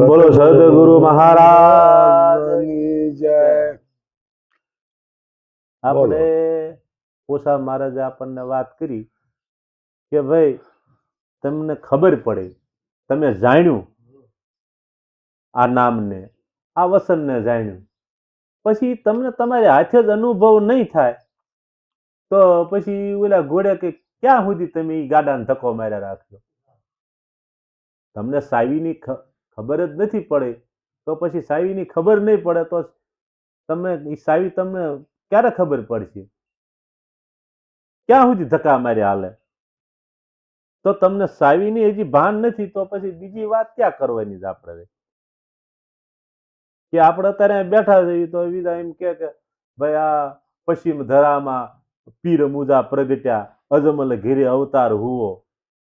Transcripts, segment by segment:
બોલો સદગુરુ મહારાજ મહારાજની જય. આપણે પોસા મહારાજે આપણને વાત કરી કે ભાઈ તમને ખબર પડે તમે જાણ્યું આ નામને આ વસનને જાણ્યું. પછી તમને તમારે હાથે જ અનુભવ નહીં થાય તો પછી ઓલા ઘોડે કે ક્યાં સુધી તમે ગાડાને ધક્કો માર્યા રાખજો? તમને સાવીની ખબર જ નથી પડે. તો પછી સાવીની ખબર નહીં પડે તો તમે એ સાવી તમને ક્યારે ખબર પડશે? ક્યાં સુધી ધક્કા માર્યા હાલે? તો તમને સાવીની હજી ભાન નથી તો પછી બીજી વાત ક્યાં કરવાની છે આપણે? કે આપણે અત્યારે બેઠા છીએ તો બીજા એમ કે કે ભાઈ આ પશ્ચિમ ધરામાં પીર મુજા પ્રગટ્યા અજમલ ઘેરે અવતાર હુવો.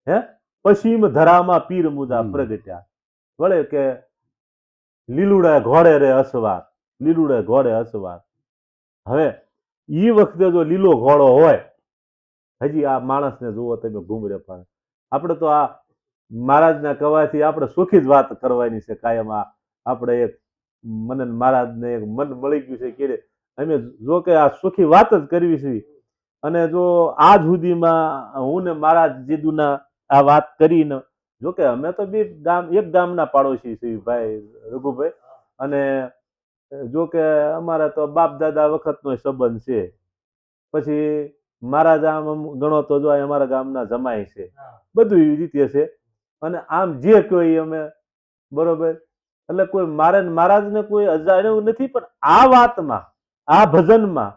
હે? પશ્ચિમ ધરામાં પીર મુજા પ્રગટ્યા. વળે કે લીલુડા ઘોડે રે અસવાર લીલુડે ઘોડે અસવાર હવે એ વખતે જો લીલો ઘોડો હોય, હજી આ માણસને જુઓ તમે ઘૂમરે પણ આપણે તો આ મહારાજના કહેવાથી આપણે સુખી જ વાત કરવાની છે કાયમ આ. આપણે એક મને મહારાજને એક મન મળી ગયું છે કે અમે જો કે આ સુખી વાત જ કરવી છે. અને જો આજ સુધીમાં હું ને મહારાજ જીદુના આ વાત કરીને જો કે અમે તો બી ગામ એક ગામના પાડોશી છીએ ભાઈ રઘુભાઈ. અને જો કે અમારા તો બાપ દાદા વખતનો સંબંધ છે. પછી મારા આમ આમ ગણો તો જો અમારા ગામના જમાય છે. બધું એવી રીતે છે. અને આમ જે કોઈ અમે બરોબર? એટલે કોઈ મારે મહારાજને કોઈ અજાણ્યું નથી પણ આ વાતમાં આ ભજનમાં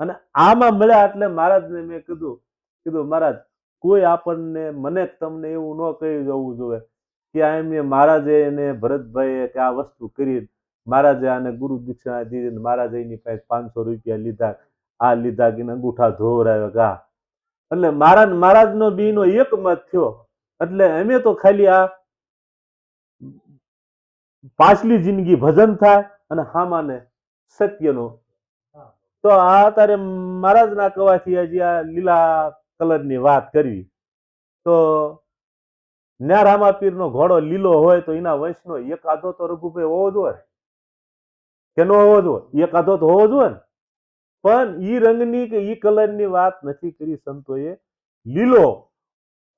અને આમાં મળ્યા એટલે મહારાજને મેં કીધું કીધું મહારાજ કોઈ આપણને મને તમને એવું ન કહી જવું જોઈએ કે આ એમને મહારાજે એને ભરતભાઈએ કે આ વસ્તુ કરી મહારાજે આને ગુરુ દીક્ષા દીધી મહારાજે એની પાસે પાંચસો રૂપિયા લીધા આ લીધા કે અંગૂઠા ધોવરાવ્યા ગા એટલે મહારાજ મહારાજનો બીનો એક મત થયો. એટલે અમે તો ખાલી આ પાછલી જિંદગી ભજન થાય અને હામાને સત્યનો. તો આ તારે મહારાજના કહેવાથી હજી આ લીલા કલરની વાત કરવી. તો ન્યા રામાપીરનો ઘોડો લીલો હોય તો એના વંશનો એક આધો તો રઘુભાઈ હોવો જોઈએ કે ન હોવો જોઈએ એક આધો તો હોવો જોઈએ ને. પણ ઈ રંગની કે ઈ કલરની વાત નથી કરી સંતોએ લીલો.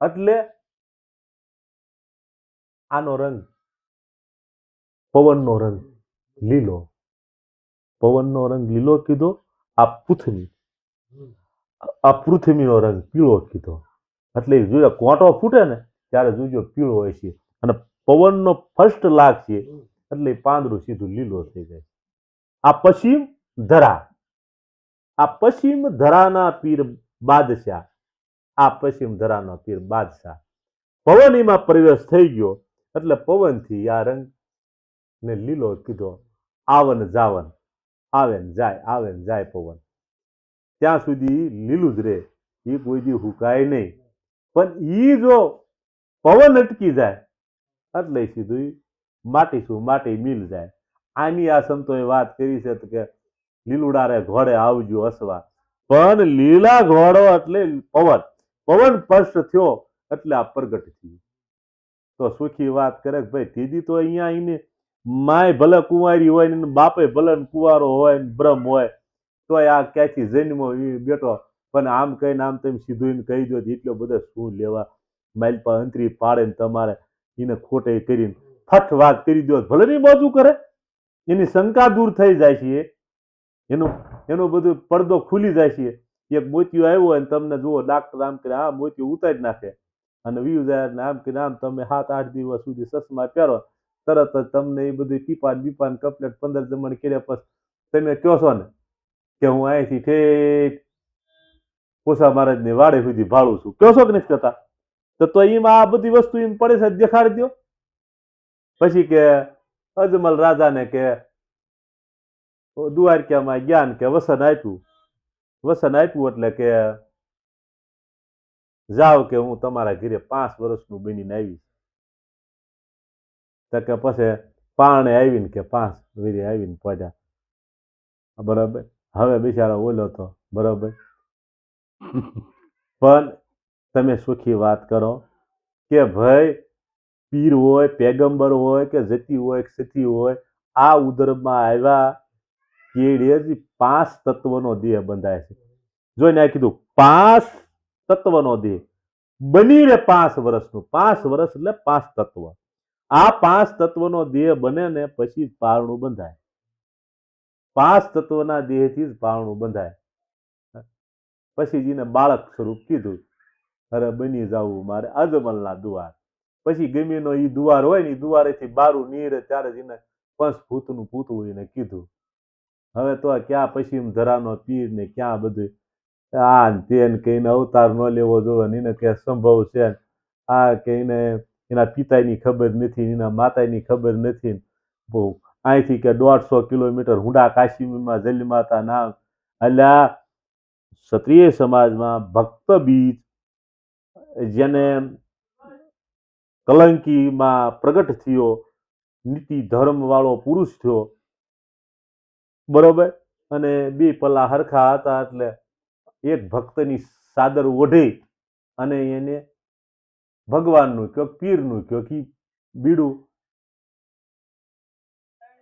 એટલે આનો રંગ પવનનો રંગ લીલો. પવનનો રંગ લીલો કીધો, આ પૃથ્વી આ પૃથ્વીનો રંગ પીળો કીધો. એટલે જોયો કોટો ફૂટે ને ત્યારે જોજો પીળો હોય છે. અને પવનનો ફર્સ્ટ લાગ છે, એટલે પાંદડું સીધું લીલો થઈ જાય. આ પશ્ચિમ ધરા. આ પશ્ચિમ ધરાના પીર બાદશાહ. આ પશ્ચિમ ધરાનો પીર બાદશાહ. પવન એમાં પ્રવેશ થઈ ગયો, એટલે પવનથી આ રંગ ને લીલો કીધો. આવન જાવન. આવે ને જાય, આવે ને જાય પવન. ત્યાં સુધી લીલું જ રહે. એ કોઈ દી હુકાય નહીં. પણ એ જો પવન અટકી જાય, એટલે સીધું માટી શું માટી મિલ જાય. આની આ સંતોએ વાત કરી છે કે લીલુડારે ઘોડે આવજો અસવા પણ લીલા ઘોડો એટલે પવન. પવન સ્પષ્ટ થયો એટલે આ પ્રગટ થયું. તો સુખી વાત કરે કે ભાઈ દીદી તો અહીંયા આવીને માય ભલે કુંવારી હોય ને બાપે ભલે કુંવારો હોય ને બ્રહ્મ હોય તોય આ ક્યાંથી જન્મો એ બેઠો પણ આમ કહીને આમ તેમ સીધું કહી દો એટલો બધો શું લેવા? માઇલ પર અંતરી પાડે ને તમારે એને ખોટે કરીને ફટ વાત કરી દો ભલે નહીં મોજું કરે, એની શંકા દૂર થઈ જાય છે એનું, એનો બધો પડદો ખુલી જાય છે એક મોતિયો આવ્યો હોય તમને જુઓ, ડાક્ટર આમ કરે આ મોતિયો ઉતારી નાખે. અને વીવ જાય ને આમ કે આમ તમે સાત, આઠ દિવસ સુધી ચશ્મા પહેરો. તરત જ તમને એ બધું ટીપાન બીપાન કપલેટ પંદર જમણ કર્યા પછી તમે કહો છો ને કે હું અહીંથી ઠેઠ પોસા મહારાજની વાડે સુધી ભાળું છું. કયો છો નથી કહેતા? તો તો એમાં આ બધી વસ્તુ એમ પડે છે દેખાડી દો પછી કે અજમલ રાજાને કે દ્વારકામાં જ્ઞાન કે વસન આપ્યું? વસન આપ્યું એટલે કે, જાઓ કે હું તમારા ઘરે પાંચ વર્ષનું બનીને આવીશ. તો કે પછી પાણે આવીને કે પાંચ વીરે આવીને પડ્યા બરાબર? હવે બિચારો ઓલો તો, બરાબર? પણ તમે સુખી વાત કરો કે ભાઈ, પીર હોય, પેગંબર હોય કે જતી હોય કે સતી હોય, આ ઉદરમાં આવ્યા જ પાંચ તત્વનો દેહ બંધાય છે. જોઈને આ કીધું, પાંચ તત્વનો દેહ. બનીને પાંચ વર્ષનું, પાંચ વર્ષ એટલે પાંચ તત્વ. આ પાંચ તત્વનો દેહ બને ને પછી પારણું બંધાય. પાંચ તત્વના દેહથી જ ભાવણું બંધાય. પછી જીને બાળક સ્વરૂપ કીધું, અરે બની જવું મારે અજમલના દુવાર. પછી ગમીનો એ દુવાર હોય ને એ દુવારેથી બારું નીરે ત્યારે જીને એને પંચ ભૂતનું પૂતળું એને કીધું. હવે તો ક્યાં પછી ધરાનો પીર ને ક્યાં બધું. આ ને તે ને કહીને અવતાર ન લેવો જોવે ને એને કે સંભવ છે આ કહીને એના પિતાની ખબર નથી એના માતાની ખબર નથી બહુ અહીંથી કે દોઢસો કિલોમીટર હુંડા કાશ્મીરમાં જન્માતા નામ. અલ્યા, ક્ષત્રિય સમાજમાં ભક્ત બીજ જેને કલંકીમાં પ્રગટ થયો, નીતિ ધર્મ વાળો પુરુષ થયો. બરોબર? અને બે પલ્લા હરખા હતા એટલે એક ભક્તની સાદર ઓઢી અને એને ભગવાનનું કયો પીરનું કયો કે બીડું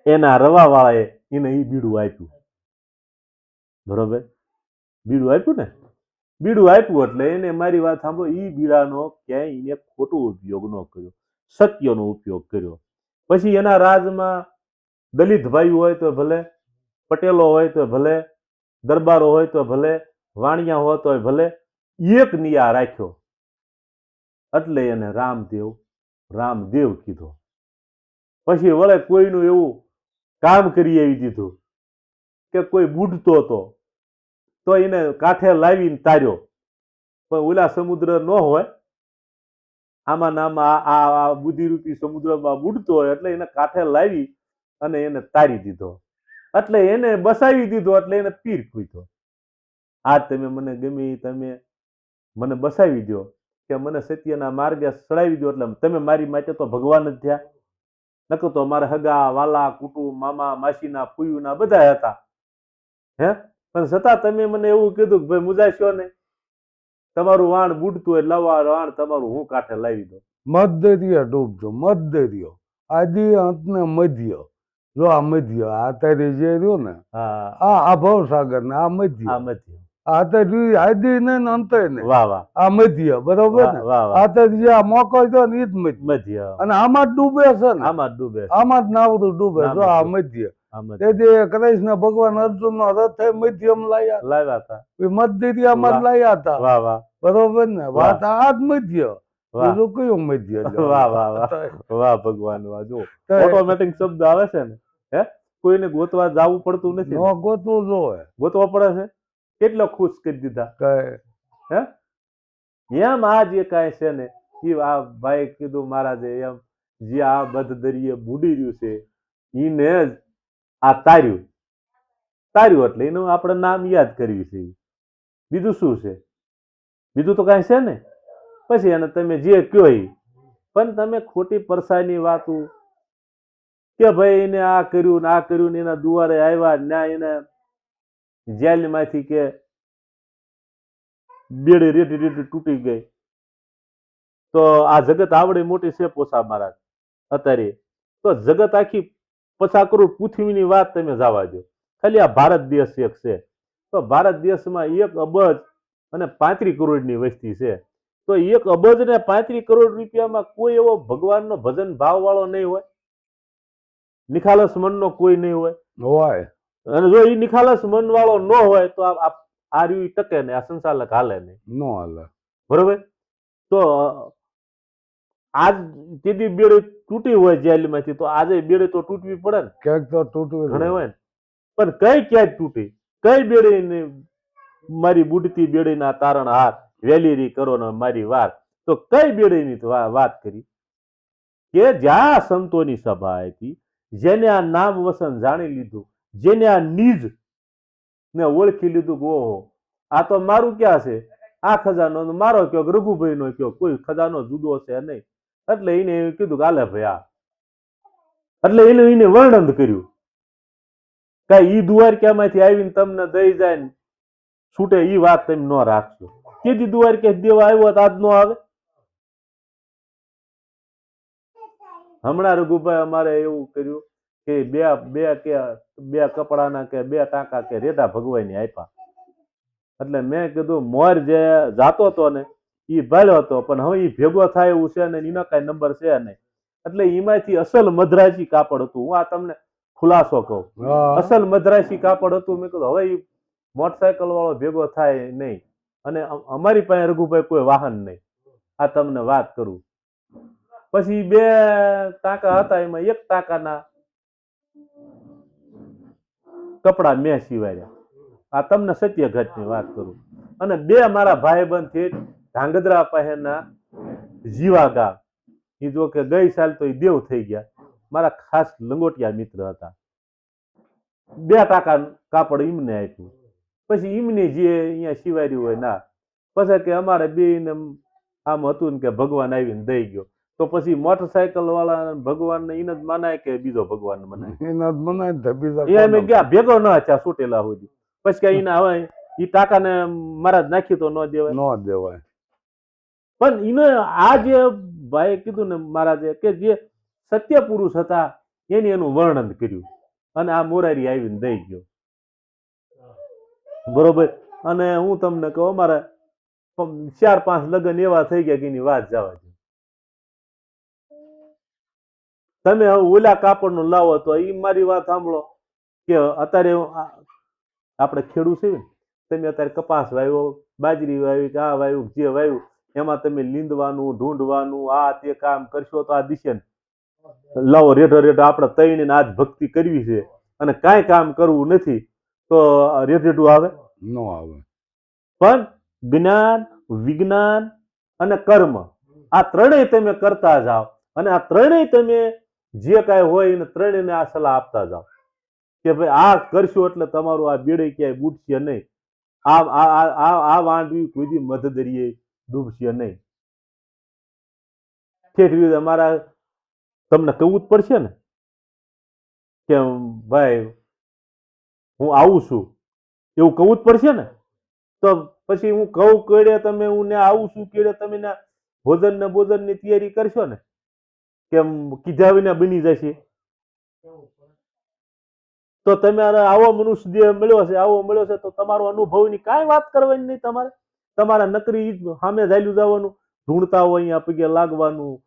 એના રવા વાળાએ એને એ બીડું આપ્યું. બરોબર? બીડું આપ્યું ને? બીડું આપ્યું એટલે એને મારી વાત સાંભળો એ બીડાનો ક્યાંય એને ખોટો ઉપયોગ ન કર્યો. સત્યનો ઉપયોગ કર્યો. પછી એના રાજમાં દલિત ભાઈ હોય તો ભલે, પટેલો હોય તો ભલે, દરબારો હોય તો ભલે, વાણિયા હોય તો ભલે, એક નિયા રાખ્યો. એટલે એને રામદેવ રામદેવ કીધો. પછી વળે કોઈનું એવું કામ કરી આવી દીધું કે કોઈ બુડતો હતો, તો એને કાંઠે લાવીને તાર્યો. પણ ઓલા સમુદ્ર ન હોય, આમાં ને આ આ બુદ્ધિરૂપી સમુદ્રમાં બુડતો હોય એટલે એને કાંઠે લાવી અને એને તારી દીધો. એટલે એને બસાવી દીધો, એટલે એને પીર કૂટ્યો આ તમે મને ગમે તમે મને બસાવી દો કે મને સત્યના માર્ગે સડાવી દો એટલે તમે મારી માટે તો ભગવાન જ થયા. નકર તો મારા હગા વાલા કુટુંબ મામા માસીના ફૂયુના બધા હતા. હે? પણ છતાં તમે મને એવું કીધું કે ભાઈ મુજાશો ને તમારું વાણ બુડતું હોય લવા વાણ તમારું હું કાંઠે લાવી દો મધ્ય ડૂબજો મધ્ય આદિ અંત ને મધ્ય. જો આ મધ્ય આ તારી જે રહ્યો ને હા. આ આ ભવસાગર ને આ મધ્ય. આ મધ્ય. આ તો આદિ ને ને ને. આ મધ્ય બરોબર ને? આ તો જે આ મોકો છે ને જ મધ્ય. મધ્ય. અને આમાં જ ડૂબે છે ને? આમાં જ ડૂબે આમાં જ નાવડું ડૂબે જો આ મધ્ય. તેથી કૃષ્ણ ભગવાન અર્જુન નો રથ એ મધ્યમ લાયા. લાવ્યા હતા. એ મધ્ય આમાં જ લાયા હતા. વાહ વાહ. બરોબર ને? વાત આ જ મધ્ય. બીજું કયું મધ્ય? વાહ વાહ વાહ. વાહ ભગવાન વાહ. જો ઓટોમેટિક શબ્દ આવે છે ને હે? કોઈને ગોતવા જવું પડતું નથી ગોતવું જોવે ગોતવા પડે છે? કેટલો ખુશ કરી દીધા? હે? એમ આ જે કાંઈ છે ને એ આ ભાઈ કીધું મહારાજે એમ જે આ બધ દરિયે બુડી રહ્યું છે એને જ આ તાર્યું. તાર્યું એટલે એનું આપણે નામ યાદ કરવી છે. બીજું શું છે? બીજું તો કાંઈ છે ને? પછી એને તમે જે કયો પણ તમે ખોટી પરસાઈની વાતું કે ભાઈ એને આ કર્યું ને આ કર્યું ને એના દુવારે આવ્યા ન્યાય એને જેલમાંથી કે બેડી રેટી રેટી તૂટી ગઈ. તો આ જગત આવડે મોટી છે પોસા મહારાજ અત્યારે તો જગત આખી પચાસ કરોડ પૃથ્વીની વાત તમે જવા દો ખાલી આ ભારત દેશ એક છે. તો ભારત દેશમાં એક અબજ અને પાંત્રીસ કરોડની વસ્તી છે. તો એક અબજ ને પાંત્રીસ કરોડ રૂપિયામાં કોઈ એવો ભગવાનનો ભજન ભાવ વાળો નહીં હોય. નિખાલસ મનનો કોઈ નહીં હોય. હોય. અને જો એ નિખાલસ મન વાળો ન હોય તો આ રહ્યું ટકે ને આ સંચાલક હાલે નહીં. નો હાલે. બરોબર? તો આજ તેથી બેડી તૂટી હોય જેલમાંથી તો આજે બેડી તો તૂટવી પડે ને. ક્યાંક તો તૂટવી ઘણે હોય ને. પણ કઈ ક્યાંક તૂટી? કઈ બેડી મારી બુડતી બેડીના તારણ હાથ વેલીરી કરો ને મારી વાત તો કઈ બેડીની વાત કરી? કે જ્યાં સંતોની સભા હતી જેને આ નામ વસન જાણી લીધું જેને આ નીજ ને ઓળખી લીધું કે ઓહો આ તો મારું ક્યાં છે? આ ખજાનો મારો કયો રઘુભાઈ નો કયો? કોઈ ખજાનો જુદો છે નહીં. એટલે એને કીધું કે ભાઈ આ. એટલે એને એને વર્ણન કર્યું. કાંઈ ઈ દ્વારકામાંથી આવીને તમને દઈ જાય ને છૂટે ઈ વાત તમે ન રાખશો કેદી દ્વારકા દેવા આવ્યો તો આજ નો આવે? હમણાં રઘુભાઈ અમારે એવું કર્યું. કે બે બે કે બે કપડાના કે બે ટાંકા કે રેતા ભગવાનની આપ્યા. એટલે મેં કીધું મોર જે જાતો હતો ને એ ભાળ્યો હતો પણ હવે એ ભેગો થાય એવું છે ને એનો કાંઈ નંબર છે નહીં. એટલે એમાંથી અસલ મદ્રાસી કાપડ હતું. હું આ તમને ખુલાસો કહું. અસલ મદ્રાસી કાપડ હતું. મેં કીધું હવે એ મોટરસાયકલ વાળો ભેગો થાય નહીં. અને અમારી પાસે રઘુભાઈ કોઈ વાહન નહીં. આ તમને વાત કરું. પછી બે ટાંકા હતા એમાં એક ટાંકાના કપડા મેં સીવાડ્યા આ તમને સત્ય ઘટની વાત કરું. અને બે મારા ભાઈબંધ છે, ધાંગધ્રા પાસેના જીવા ગામ. એ જો કે ગઈ સાલ તો એ દેવ થઈ ગયા. મારા ખાસ લંગોટિયા મિત્ર હતા. બે ટાકા કાપડ એમને આપ્યું. પછી એમને જે અહીંયા સિવાર્યું હોય ના. પછી કે અમારે બે આમ હતું ને કે ભગવાન આવીને દઈ ગયો. તો પછી મોટરસાયકલ વાળા ભગવાન ને એને જ મનાય કે બીજો ભગવાન મનાય? એના જ મનાય એને ગયા ભેગો ન થયા સુટેલા સુધી પછી કે એના હવે એ ટાકાને મારા જ નાખ્યું તો ન દેવાય? ન દેવાય. પણ એને આ જે ભાઈ કીધું ને મહારાજે કે જે સત્ય પુરુષ હતા એને એનું વર્ણન કર્યું. અને આ મોરારી આવીને દઈ ગયો. બરોબર? અને હું તમને કહું અમારા ચાર પાંચ લગ્ન એવા થઈ ગયા કે એની વાત જવા દો તમે હવે ઓલા કાપડનું લાવો તો એ મારી વાત સાંભળો કે અત્યારે આપણે ખેડૂત છે ને તમે અત્યારે કપાસ વાવ્યો બાજરી વાવી કે આ વાવ્યું જે વાવ્યું એમાં તમે લીંદવાનું ઢૂંઢવાનું આ તે કામ કરશો તો આ દિશે લાવો રેઢો રેઢો આપણે તઈને આજ ભક્તિ કરવી છે અને કાંઈ કામ કરવું નથી તો રેઢેઢું આવે? ન આવે. પણ જ્ઞાન વિજ્ઞાન અને કર્મ આ ત્રણેય તમે કરતા જાઓ અને આ ત્રણેય તમે જે કાંઈ હોય એને ત્રણેયને આ સલાહ આપતા જાઓ. કે ભાઈ આ કરશો એટલે તમારું આ બેડે ક્યાંય બૂટશે નહીં. આ આ વાંડવી કોઈ દી મધદરીએ ડૂબશે નહીં. ઠેઠવી અમારા તમને કહેવું જ પડશે ને? કે ભાઈ, હું આવું છું. એવું કહેવું જ પડશે ને? તો પછી હું કહું કેડે તમે હું ને આવું છું, કેડે તમે ને ભોજન ને ભોજનની તૈયારી કરશો ને? કેમ કીધા વિના બની જશે? તો તમે આવો મનુષ્ય દેહ મળ્યો છે આવો મળ્યો છે તો તમારો અનુભવની કાંઈ વાત કરવાની નહીં તમારે. તમારા નકરી સામે ઝાલ્યું જવાનું ઢૂંઢતા હોય અહીંયા પગે લાગવાનું.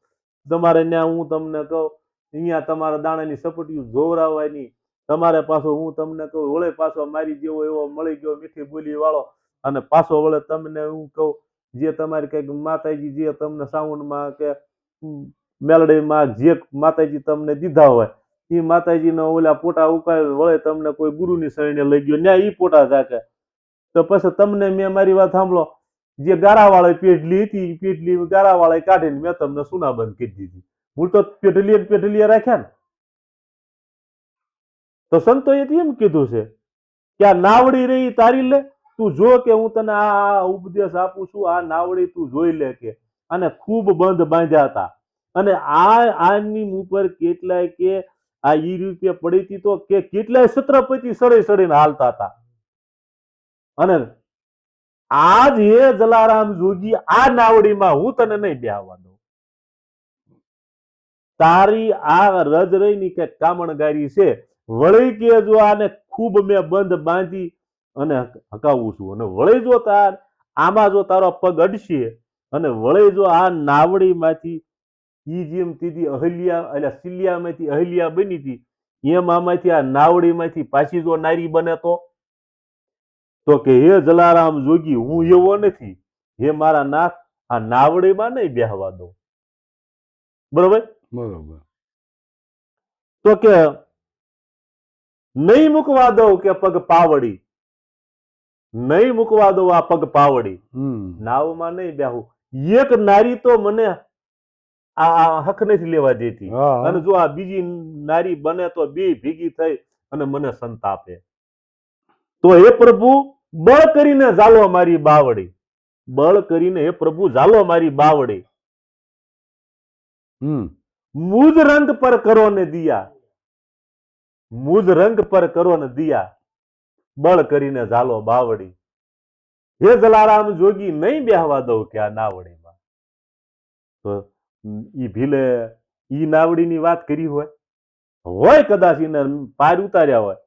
તમારે ત્યાં હું તમને કહું અહીંયા તમારા દાણાની સપટીઓ જોવરાવવાની તમારે પાછો હું તમને કહું વળે પાછો મારી જેવો એવો મળી ગયો મીઠી બોલી વાળો અને પાછો વળે તમને હું કહું જે તમારી કંઈક માતાજી જે તમને સાઉન્ડમાં કે મેલડીમાં જે માતાજી તમને દીધા હોય, એ માતાજીના ઓલા પોટા ઉકાળ વળે તમને કોઈ ગુરુની શરણે લઈ ગયો, ન્યા એ પોટા થાકે તો પછી તમને મેં મારી વાત સાંભળો, જે ગારાવાળા પેટલી હતી પેટલી ગારાવાળાએ કાઢીને મેં તમને સુનાબંધ કરી દીધી. હું તો પેટલીએ પેટલીએ રાખ્યા ને. તો સંતોએ એમ કીધું છે કે આ નાવડી રહી તારી લે, તું જો કે હું તને આ ઉપદેશ આપું છું, આ નાવડી તું જોઈ લે કે. અને ખૂબ બંધ બાંધ્યા હતા. અને આ આની ઉપર કેટલાય કે આ ઈ રૂપિયા પડી હતી તો કે કેટલાય છત્રપતિ સડે સડીને હાલતા હતા. અને આજ હે જલારામ જોગી, આ નાવડીમાં હું તને નહીં બેહવા દઉં. તારી આ રજ રહીની કે કામણગારી છે. વળી કે જો આને ખૂબ મેં બંધ બાંધી અને હકાવું છું. અને વળી જો તાર, આમાં જો તારો પગ અડશે અને વળી જો આ નાવડીમાંથી ઈ જેમ તેથી અહલ્યા એટલે સિલિયામાંથી અહલ્યા બની હતી એમ આમાંથી આ નાવડીમાંથી પાછી જો નારી બને તો? તો કે હે જલારામ જોગી હું એવો નથી. હે મારા નાથ આ નાવડીમાં નહીં બેહવા દો. બરોબર? બરોબર. તો કે નહીં મૂકવા દઉં કે પગ પાવડી. નહીં મૂકવા દઉં આ પગ પાવડી. નાવમાં નહીં બેહું. એક નારી તો મને આ હક નથી લેવા દેતી. અને જો આ બીજી નારી બને તો બે ભેગી થઈ અને મને સંતાપે. તો હે પ્રભુ બળ કરીને ઝાલો મારી બાવડી બળ કરીને હે પ્રભુ ઝાલો મારી બાવડી હમ. મુજ રંગ પર કરો ને દિયા. મુજ રંગ પર કરો ને દિયા. બળ કરીને ઝાલો બાવડી હે જલારામ જોગી નહીં બેહવા દઉં કે આ નાવડીમાં તો ઈ ભીલે ઈ નાવડીની વાત કરી હોય હોય કદાચ એને પાર ઉતાર્યા હોય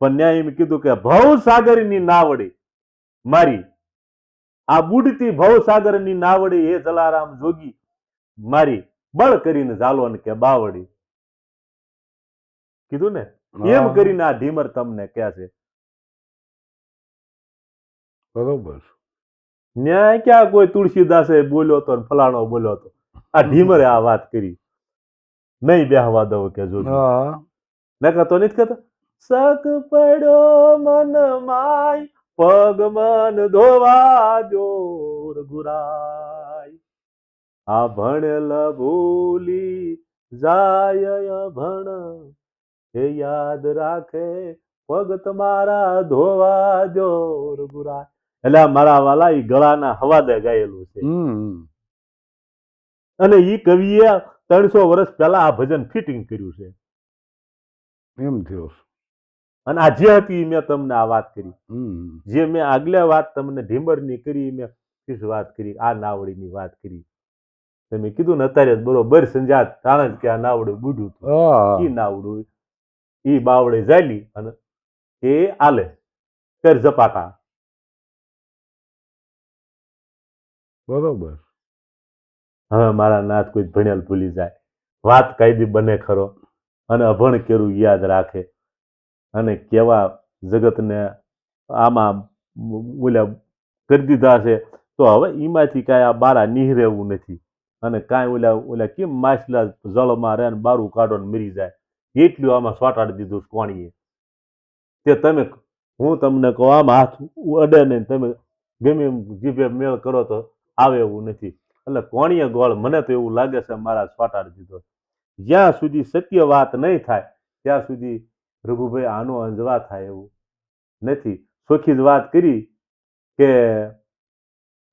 પણ ન્યાય એમ કીધું કે ભવસાગરની નાવડી મારી આ બુડતી ભવસાગરની નાવડી હે જલારામ જોગી મારી બળ કરીને ઝાલો ને કે બાવડી. કીધું ને? એમ કરીને આ ઢીમર તમને કહે છે. બરોબર. ન્યાય ક્યાં કોઈ તુલસીદાસે બોલ્યો તો ફલાણો બોલ્યો તો આ ઢીમરે આ વાત કરી. નહીં બેહવા દઉં કે જો નકા તો નથી કહેતો. સક પડો મન માય પગ મન ધોવા જોર ગુરાય. આ ભણેલ ભૂલી જાય ભણ. હે યાદ રાખે પગ તમારા ધોવા જોર ગુરાય. એટલે મારા વાલા ઈ ગળાના હવાદે ગાયેલું છે. હમ. અને ઈ કવિએ ત્રણસો વર્ષ પહેલા આ ભજન ફિટિંગ કર્યું છે. એમ થયો અને આ જે હતી મેં તમને આ વાત કરી. જે મેં આગલે વાત તમને ઢીમરની કરી મેં ફીસ વાત કરી આ નાવડીની વાત કરી. તમે કીધું ને અત્યારે બરોબર સંજાત જ કે આ નાવડું બુઢું હતું. ઈ નાવડું એ બાવડે જાલી અને એ આલે કર ઝપાટા. બરોબર. હવે મારા નાથ કોઈ ભણેલ ભૂલી જાય. વાત કાયદી બને ખરો. અને અભણ કેરું યાદ રાખે. અને કેવા જગતને આમાં ઓલા કરી દીધા છે. તો હવે એમાંથી કાંઈ આ બારા નિહરેવું નથી. અને કાંઈ ઓલા ઓલા કેમ માછલા જળમાં રહે ને બારું કાઢો ને મરી જાય. એટલું આમાં સોટાડી દીધું કોણીએ. તે તમે, હું તમને કહું, આમ હાથ અડે નહીં તમે ગમે એમ જીભે મેળ કરો તો આવે એવું નથી. એટલે કોણીએ ગોળ, મને તો એવું લાગે છે મારા સોટાડી દીધો જ્યાં સુધી સત્ય વાત નહીં થાય, ત્યાં સુધી રઘુભાઈ આનો અંજવા થાય એવું નથી. સોખી જ વાત કરી કે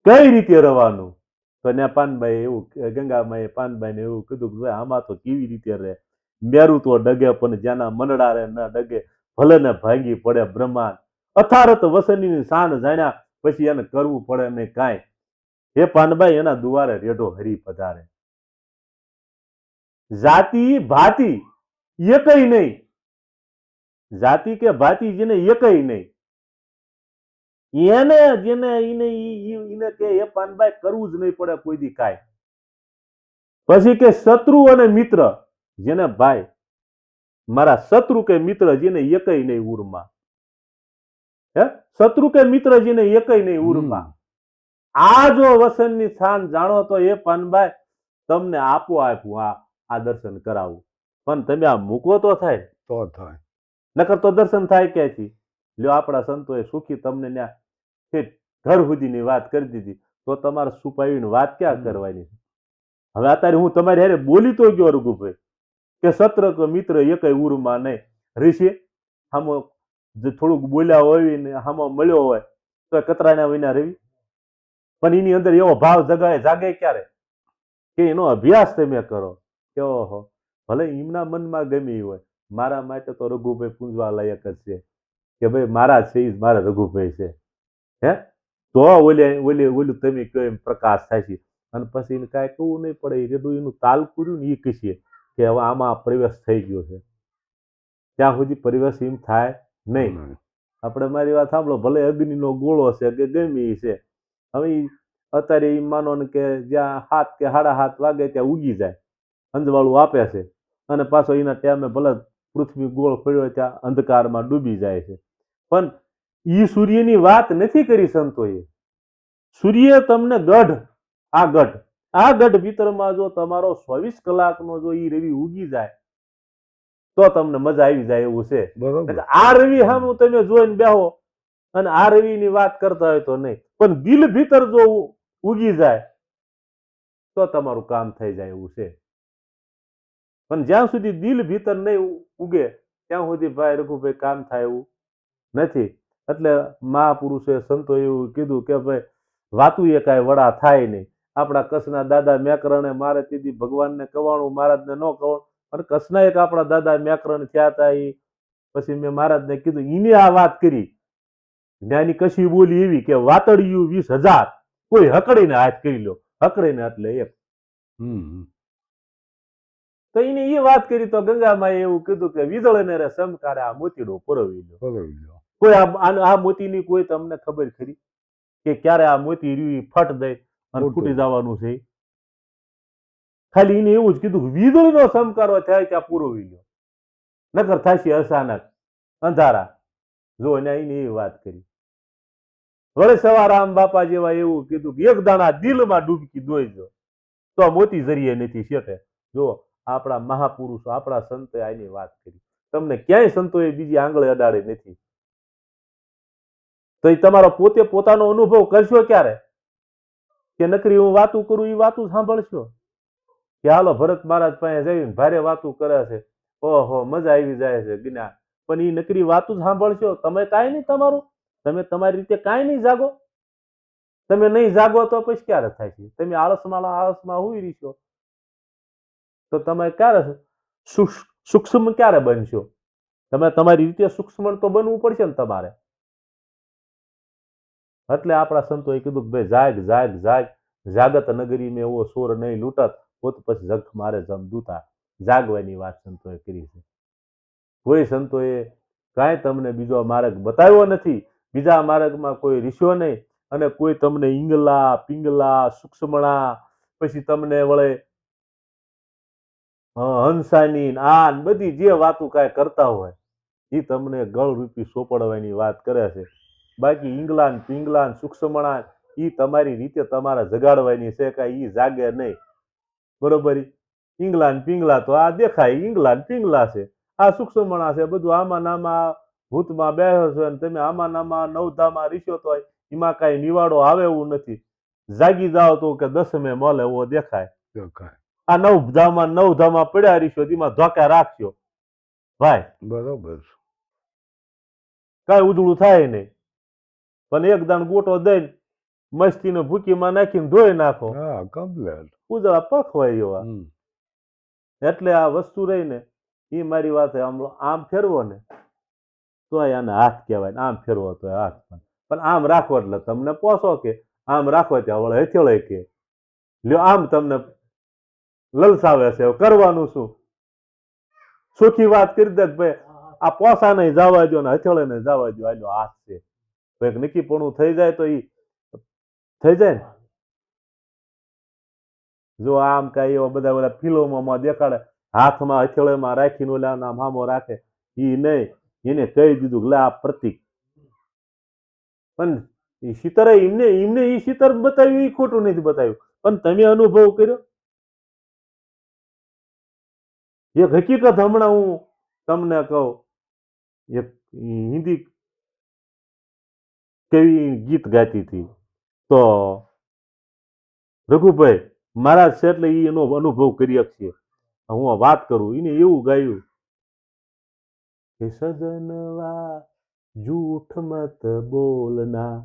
કઈ રીતે રવાનું? તો ને પાનભાઈ એવું, ગંગામાએ પાનભાઈને એવું કીધું કે ભાઈ, આમાં તો કેવી રીતે રહે? મેરું તો ડગે, પણ જ્યાંના મંડળા રે ન ડગે ભલે ને ભાંગી પડે બ્રહ્માંડ. અથારત વસનીની શાન જાણ્યા પછી એને કરવું પડે ને કાંઈ. હે પાનભાઈ એના દુવારે રેઢો હરી પધારે. જાતિ ભાતિ એકય નહીં. જાતિ કે ભાતિ જેને એકય નહીં. એને જેને એને ઈ- કે એ પાનભાઈ કરવું જ નહીં પડે કોઈ દી કાંઈ. પછી કે શત્રુ અને મિત્ર જેને ભાઈ મારા શત્રુ કે મિત્ર જેને એકય નહીં ઉરમાં હે? શત્રુ કે મિત્ર જેને એકય નહીં ઉરમાં આ જો વસનની સ્થાન જાણો તો એ પાનભાઈ તમને આપો આપ્યું આ આ દર્શન કરાવું. પણ તમે આ મૂકવો તો થાય. તો થાય. નકર તો દર્શન થાય ક્યાંથી? લ્યો આપણા સંતોએ સુખી તમને ત્યાં ઘર સુધીની વાત કરી દીધી. તો તમારે છુપાવીને વાત ક્યાં. કરવાની? હવે અત્યારે હું તમારી હારે બોલી તો ગયો રઘુભાઈ કે સત્ર કે મિત્ર એકય ઉરમાં નહીં. ઋષિ હામો જે થોડુંક બોલ્યા હોય ને હામો મળ્યો હોય તો કતરાના વિના રવિ? પણ એની અંદર એવો ભાવ જગાય જાગે ક્યારે? કે એનો અભ્યાસ તમે કરો. કે ઓહો ભલે એમના મનમાં ગમી હોય મારા માટે તો રઘુભાઈ પૂંજવા લાયક જ છે. કે ભાઈ મારા છે એ જ મારા રઘુભાઈ છે. હે? તો ઓલે ઓલે ઓલું તમે કહો એમ પ્રકાશ થાય છે. અને પછી એને કાંઈ કહેવું નહીં પડે એ રેડું એનું તાલ પૂર્યું ને એ કહીએ કે હવે આમાં પ્રવેશ થઈ ગયો છે. ત્યાં સુધી પ્રવેશ એમ થાય નહીં. આપણે મારી વાત સાંભળો ભલે અગ્નિનો ગોળો છે કે ગમે છે હવે અત્યારે એ માનો ને કે જ્યાં હાથ કે સાડા હાથ વાગે ત્યાં ઉગી જાય અંજવાળું આપે છે. અને પાછો એના ટાઈમે ભલે પૃથ્વી ગોળ ફર્યો ત્યાં અંધકારમાં ડૂબી જાય છે. પણ એ સૂર્યની વાત નથી કરી સંતોએ. સૂર્ય તમને ગઢ આ ગઢ આ ગઢ ભીતરમાં જો તમારો ચોવીસ કલાકનો જો એ રવિ ઉગી જાય તો તમને મજા આવી જાય એવું છે. આ રવિ સામું તમે જોઈને બેહો અને આ રવિની વાત કરતા હોય તો નહીં. પણ દિલ ભીતર જો ઉગી જાય, તો તમારું કામ થઈ જાય એવું છે. પણ જ્યાં સુધી દિલ ભીતર નહીં ઉગે, ત્યાં સુધી ભાઈ રઘુભાઈ કામ થાય એવું નથી. એટલે મહાપુરુષોએ સંતો એવું કીધું કે ભાઈ, વાતું એ કાંઈ વડા થાય નહીં. આપણા કચ્છના દાદા મેકરણે મારે તીધી ભગવાનને કવાણું, મહારાજને ન કવાણું. અને કચ્છના એક આપણા દાદા મેકરણ થયા હતા એ પછી મેં મહારાજને કીધું એને આ વાત કરી. જ્ઞાની કશી બોલી એવી કે વાતડિયું વીસ હજાર કોઈ હકડીને હાથ કરી લો હકડીને એટલે એક તો એને એ વાત કરી તો ગંગામાં એવું કીધું કે વીજળીને રે સમકારે આ મોતીડો પરોવી લો કોઈ આ મોતીની કોઈ તમને ખબર ખરી? કે ક્યારે આ મોતી રહ્યું ફટ દે અને ફૂટે. જવાનું છે ખાલી એને એવું જ કીધું વીજળીનો સમકારો થાય ત્યાં પૂરવી લો નકર થાશે અચાનક અંધારા. જો એને એની એ વાત કરી. વળી સવારામ બાપા જેવા એવું કીધું કે એક દાણા દિલમાં ડૂબકી દોઈજો તો મોતી જરીએ નથી શેઠે. જો આપણા મહાપુરુષો, આપણા સંતોએ આની વાત કરી. તમને ક્યાંય સંતોએ બીજી આંગળે અડાડી નથી. તો એ તમારો પોતે પોતાનો અનુભવ કરશો ક્યારે? કે નકરી હું વાતું કરું એ વાતું સાંભળશો? કે હાલો ભરત મહારાજ પાસે જઈને ભારે વાતું કરે છે. ઓહો, મજા આવી જાય છે જ્ઞાન પણ એ નકરી વાતું સાંભળશો? તમે કાંઈ નહીં તમારું? તમે તમારી રીતે કાંઈ નહીં જાગો. તમે નહીં જાગો તો પછી ક્યારે થાય છે? તમે આળસમાં આળસમાં હુઈ રહીશો. તો તમે ક્યારે સુક્ષ- સૂક્ષ્મ ક્યારે બનશો? તમે તમારી રીતે સૂક્ષ્મ તો બનવું પડશે ને તમારે. એટલે આપણા સંતોએ કીધું કે ભાઈ જાગ જાગ જાગ. જાગત નગરી મેં એવો સોર નહીં લૂંટત. પોત પછી જખ મારે જમ દૂતા. જાગવાની વાત સંતોએ કરી છે. કોઈ સંતોએ કાંઈ તમને બીજો માર્ગ બતાવ્યો નથી. બીજા માર્ગમાં કોઈ રીસ્યો નહીં અને કોઈ તમને ઈંગલા, પિંગલા, સૂક્ષ્મણા, પછી તમને વળે હંસાની ને આ બધી જે વાતો કાંઈ કરતા હોય એ તમને ગળરૂપી સોપડવાની વાત કરે છે. બાકી ઈંગલાન, પિંગલાન સૂક્ષ્મણા એ તમારી રીતે તમારે જગાડવાની છે કાંઈ એ જાગે નહીં. બરોબર? ઈંગલાન, પિંગલા તો આ દેખાય. ઈંગલાન, પિંગલા છે. આ સૂક્ષ્મણા છે, બધું આમાં ને આમાં ભૂતમાં બેસો છો અને તમે આમાં નામાં નવધામાં રીસ્યો તો એમાં કાંઈ નિવાડો આવે એવું નથી. જાગી જાઓ તો કે દસમે મોલે એવો દેખાય. આ નવ ધામાં નવ ધામાં પડ્યા રીસ્યો એમાં ધોકા રાખ્યો ભાઈ. બરોબર કાંઈ ઉજળું થાય નહીં. પણ એક દાણ ગોટો દઈને મસ્તીને ભૂકીમાં નાખીને ધોઈ નાખો. ઉજળા પખવાય એવા. એટલે આ વસ્તુ રહીને એ મારી વાત. આમ આમ ફેરવો ને. તો આને હાથ કહેવાય આમ ફેરવો તો હાથ પણ. આમ રાખો એટલે તમને પોસો કે, આમ રાખો ત્યાં વળે કે. લ્યો, આમ તમને લલસાવે છે કરવાનું શું? સુખી વાત કરી દે ભાઈ, આ પોસા નહીં જવા દો ને હથેળે નહીં જવા દો આનો હાથ છે. તો એક નક્કીપણું થઈ જાય તો ઈ થઈ જાય ને? જો આમ કાંઈ એવા બધા ઓલા ફિલ્મોમાં દેખાડે, હાથમાં હથેળેમાં રાખીને ઓલા આમ હામો રાખે, ઈ નહીં. એને કહી દીધું કે આ પ્રતિક. પણ એ શીતરે એમને એમને એ શીતર બતાવ્યું, એ ખોટું નથી બતાવ્યું. પણ તમે અનુભવ કર્યો? એક હકીકત હમણાં હું તમને કહું. એક હિન્દી કેવી ગીત ગાતી હતી. તો રઘુભાઈ, મારા છે એટલે એનો અનુભવ કરી શકશે. હું વાત કરું. એને એવું ગાયું. કે સજનવા જૂઠ મત બોલના.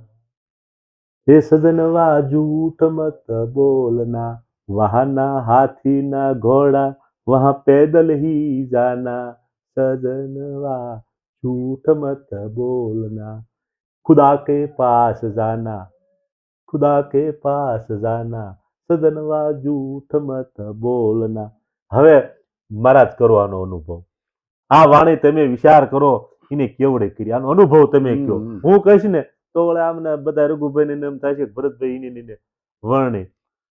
હે સદનવા જૂઠ મત બોલના. વહાના હાથીના ઘોડા, વહા પેદલ હી જાના સજનવા જૂઠ મત બોલના. ખુદા કે પાસ જાના. ખુદા કે પાસ જાના. સદનવા જૂઠ મત બોલના. હવે મારા જ કરવાનો અનુભવ. આ વાણી તમે વિચાર કરો એને કેવડે કરી? આનો અનુભવ તમે કહો હું કહીશ ને તો વળે આમને બધા રઘુભાઈ ને એમ થાય છે ભરતભાઈ એને વર્ણી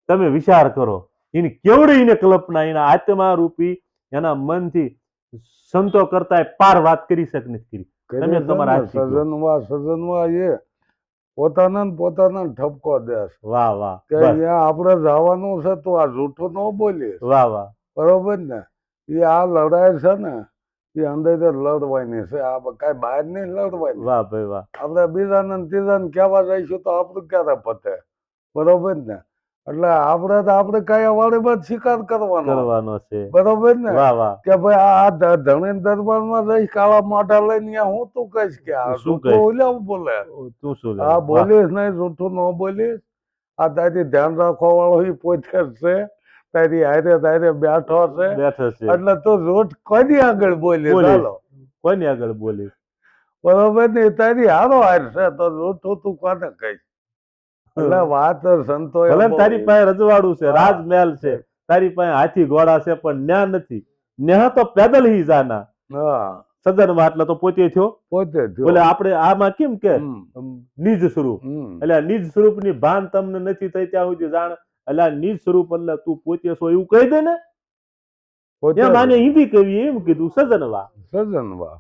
તમે વિચાર કરો એને કેવડી એને કલ્પના એના આત્મા રૂપી એના મનથી સંતો કરતા પાર વાત કરી શક નથી કરી. તમે તમારા. સજનવા સજનવા એ પોતાના પોતાના ઠપકો દેશ વાહ વાહ કે અહીંયા આપણે જવાનું છે તો આ જૂઠું ન બોલીએ. વાહ વાહ. બરોબર ને? એ આ લડાઈ છે ને એ અંદર લડવાની છે. આ કાંઈ બહાર નહીં લડવાની. વાહ ભાઈ વાહ. આપણે બીજાને ત્રીજાને કહેવા જઈશું તો આપણું ક્યારે પતે? બરોબર ને? એટલે આપણે તો આપણે કયા વાળીમાં જ શિકાર કરવાનો. કરવાનો છે. બરોબર ને? વાહ વાહ. કે ભાઈ આ ધણી દરબારમાં જઈશ કાળા મોઢા લઈને હું તું કહીશ કે આ શું બોલ્યા બોલે? તું શું આ. બોલીશ નહીં જૂઠું ન બોલીશ. આ તારી ધ્યાન રાખવા વાળો એ પોતે છે. તારી હારે તારે બેઠો છે. બેઠો છે. એટલે તો રોજ કોની આગળ બોલી ચાલો કોની આગળ બોલી બરોબર ને તારી હારો હાર છે તો જૂઠું તું કોને કહીશ? એટલે વાત સંતો ભલે તારી પાસે રજવાડું છે રાજમહેલ છે તારી પાસે હાથી ઘોડા છે પણ ન્યા નથી. ન્યા તો પેદલ હી જાના. હા. સદનમાં એટલે તો પોતે થયો. પોતે થયો. એટલે આપણે આમાં કેમ કે નિજ સ્વરૂપ. એટલે નિજ સ્વરૂપની ભાન તમને નથી થઈ ત્યાં સુધી જાણ એટલે નિજ સ્વરૂપ એટલે તું પોતે છો એવું કહી દે ને? માને હિન્દી કહીએ એમ કીધું સજનવા. સજનવા.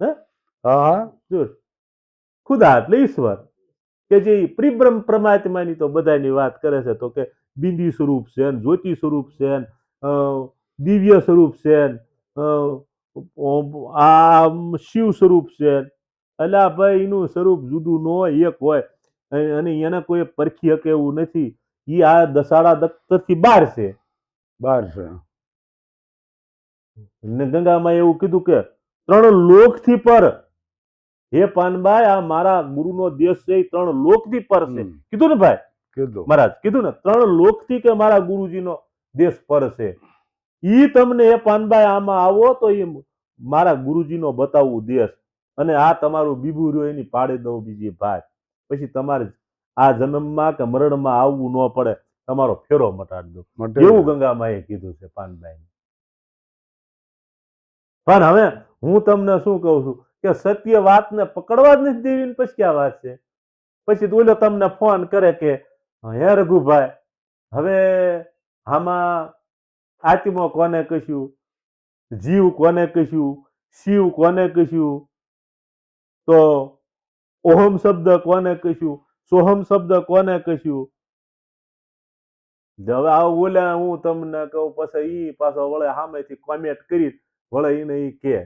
હે? જો ખુદા એટલે ઈશ્વર. કે જે પરિબ્રહ્મ પરમાત્માની તો બધાની વાત કરે છે તો કે બિંદી સ્વરૂપ છે જ્યોતિ સ્વરૂપ છે દિવ્ય સ્વરૂપ છે આ શિવ સ્વરૂપ છે એટલે ભાઈ એનું સ્વરૂપ જુદું ન હોય એક હોય. અને અને એને કોઈ પરખી શકે એવું નથી. એ આ દસાડા દત્તરથી બહાર છે. બાર છે. ને ગંગામાં એવું કીધું કે ત્રણ લોકથી પર હે પાનભાઈ આ મારા ગુરુનો દેશ છે એ ત્રણ લોકથી પર છે. કીધું ને ભાઈ? કીધું. મહારાજ કીધું ને? ત્રણ લોકથી કે મારા ગુરુજીનો દેશ પર છે. ઈ તમને એ પાનભાઈ આમાં આવો તો એ મારા ગુરુજીનો બતાવવું દેશ. અને આ તમારું બીબું રહ્યું એની પાડે દઉં બીજી ભાઈ. પછી તમારે આ જન્મમાં કે મરણમાં આવવું ન પડે તમારો ફેરો મટાડી દો એવું એ કીધું છે પાનભાઈ પણ હવે હું તમને શું કહું છું કે સત્ય વાતને પકડવા જ નથી દેવી પછી ક્યાં વાત છે? પછી ઓલો તમને ફોન કરે કે હે રઘુભાઈ હવે આમાં આત્મો કોને કશું જીવ કોને કશું શિવ કોને કશું તો ઓહમ શબ્દ કોને કશું સોહમ શબ્દ કોને કહ્યું હવે આ ઓલા હું તમને કહું, પછી ઈ પાછો વળે સામેથી કોમેન્ટ કરી, વળે એને ઈ કે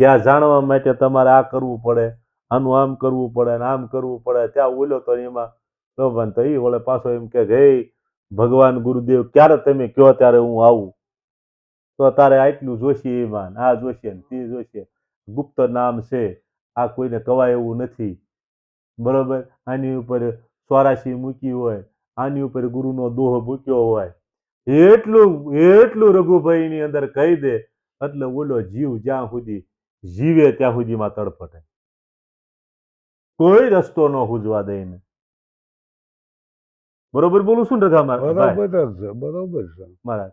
ત્યાં જાણવા માટે તમારે આ કરવું પડે, આનું આમ કરવું પડે ને આમ કરવું પડે, ત્યાં ઓલો તો એમાં લોભાન તો ઈ વળે પાછો એમ કે હે, ભગવાન ગુરુદેવ, ક્યારે તમે કયો ત્યારે હું આવું? તો તારે આટલું જોશે એમાં આ જોશે ને તે જોશે. ગુપ્ત નામ છે, આ કોઈને કવાય એવું નથી. બરોબર? આની ઉપર સ્વરાશી મૂકી હોય આની ઉપર ગુરુનો દોહ મૂક્યો હોય. એટલું એટલું રઘુભાઈની અંદર કહી દે એટલે ઓલો જીવ જ્યાં સુધી જીવે ત્યાં સુધીમાં તડફટે. કોઈ રસ્તો ન હુજવા દઈને. બરોબર બોલું છું ને રઘા બરોબર બરોબર છે. મહારાજ.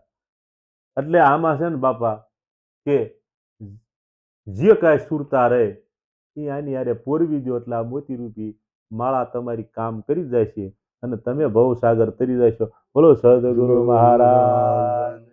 એટલે આમાં છે ને બાપા કે જે કાંઈ સુરતા રહે એ આની યારે પોરવી દો એટલે આ મોતીરૂપી માળા તમારી કામ કરી જાય છે અને તમે ભવસાગર તરી જશો. બોલો સદગુરુ મહારાજ.